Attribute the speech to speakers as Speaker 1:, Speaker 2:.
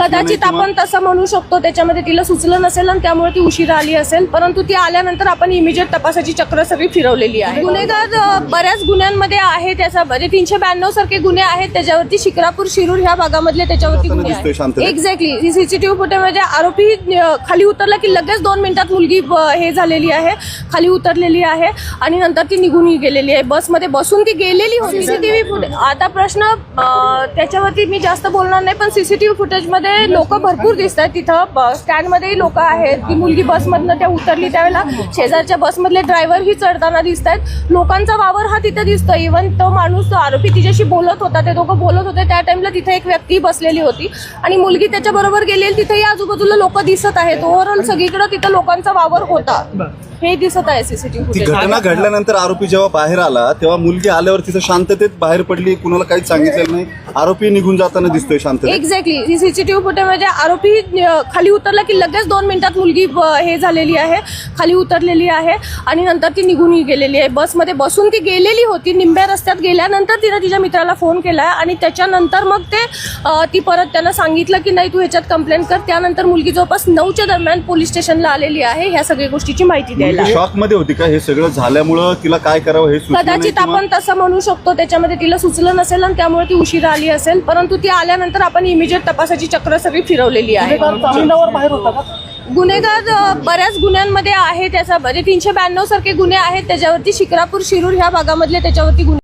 Speaker 1: कदाचित आपण तसं म्हणू शकतो त्याच्यामध्ये तिला सुचलं नसेल आणि त्यामुळे ती उशिरा आली असेल. परंतु ती आल्यानंतर आपण इमिजिएट तपासाची चक्र सगळी फिरवलेली आहे. गुन्हेगार बऱ्याच गुन्ह्यांमध्ये आहे त्याचा म्हणजे तीनशे ब्याण्णव सारखे गुन्हे आहेत. त्याच्यावरती शिक्रापूर शिरूर ह्या भागामधले त्याच्यावरती गुन्हे. आहेत. एक्झॅक्टली सीसीटीव्ही फुटेजमध्ये आरोपी खाली उतरला की लगेच दोन मिनिटात मुलगी हे झालेली आहे. खाली उतरलेली आहे आणि नंतर ती निघूनही गेलेली आहे. बसमध्ये बसून ती गेलेली होती. सीसीटीव्ही फुटेज आता प्रश्न त्याच्यावरती मी जास्त बोलणार नाही पण सीसीटीव्ही फुटेजमध्ये लोक भरपूर दिसत आहेत तिथं स्टँडमध्येही लोक आहेत. ती मुलगी बसमधनं त्या उतरली त्यावेळेला. शेजारच्या बसमधले ड्रायव्हरही चढताना दिसत आहेत लोकांचा वावर हा तिथे दिसतो इव्हन तो माणूस तो आरोपी तिच्याशी बोलत होता. ते दोघं बोलत होते. त्या टाइमला तिथे एक व्यक्ती बसलेली होती. आणि मुलगी त्याच्या बरोबर गेलेली तिथेही आजूबाजूला लोक दिसत आहेत. ओव्हरऑल सगळीकडे तिथं लोकांचा वावर होता. हे दिसत आहे सीसीटीव्ही
Speaker 2: घटना घडल्यानंतर आरोपी जेव्हा बाहेर आला तेव्हा मुलगी आल्यावर तिथं शांततेत बाहेर पडली. कुणाला काहीच सांगितलेलं नाही. आरोपी निघून जाताना दिसतोय शांततेत.
Speaker 1: एक्झॅक्टली सीसीटीव्ही फुटेजमध्ये आरोपी खाली उतरला की लगेच दोन मिनिटात मुलगी हे झालेली आहे. खाली उतरलेली आहे आणि नंतर ती निघूनही गेलेली आहे. बसमध्ये बसून ती गेलेली होती. निंब्या रस्त्यात गेल्यानंतर तिने तिच्या मित्राला फोन केला आणि त्याच्यानंतर मग ते ती परत त्यांना सांगितलं की नाही तू ह्याच्यात कंप्लेंट कर. त्यानंतर मुलगी जवळपास नऊच्या दरम्यान पोलीस स्टेशनला आलेली आहे ह्या सगळ्या गोष्टीची माहिती द्यायला.
Speaker 2: शॉकमध्ये होती का? हे सगळं झाल्यामुळं तिला काय करावं हे
Speaker 1: कदाचित आपण तसं म्हणू शकतो. त्याच्यामध्ये तिला सुचलं नसेल आणि त्यामुळे ती उशिरा आली असेल. परंतु ती आल्यानंतर आपण इमिजिएट तपासाची चक्र सगळी फिरवलेली आहे.
Speaker 3: जामिनावर बाहेर होता का?
Speaker 1: गुन्हेगार बऱ्याच गुन्ह्यांमध्ये आहे त्याचा म्हणजे तीनशे ब्याण्णव सारखे गुन्हे आहेत त्याच्यावरती शिक्रापूर शिरूर ह्या भागामधले त्याच्यावरती गुन्हे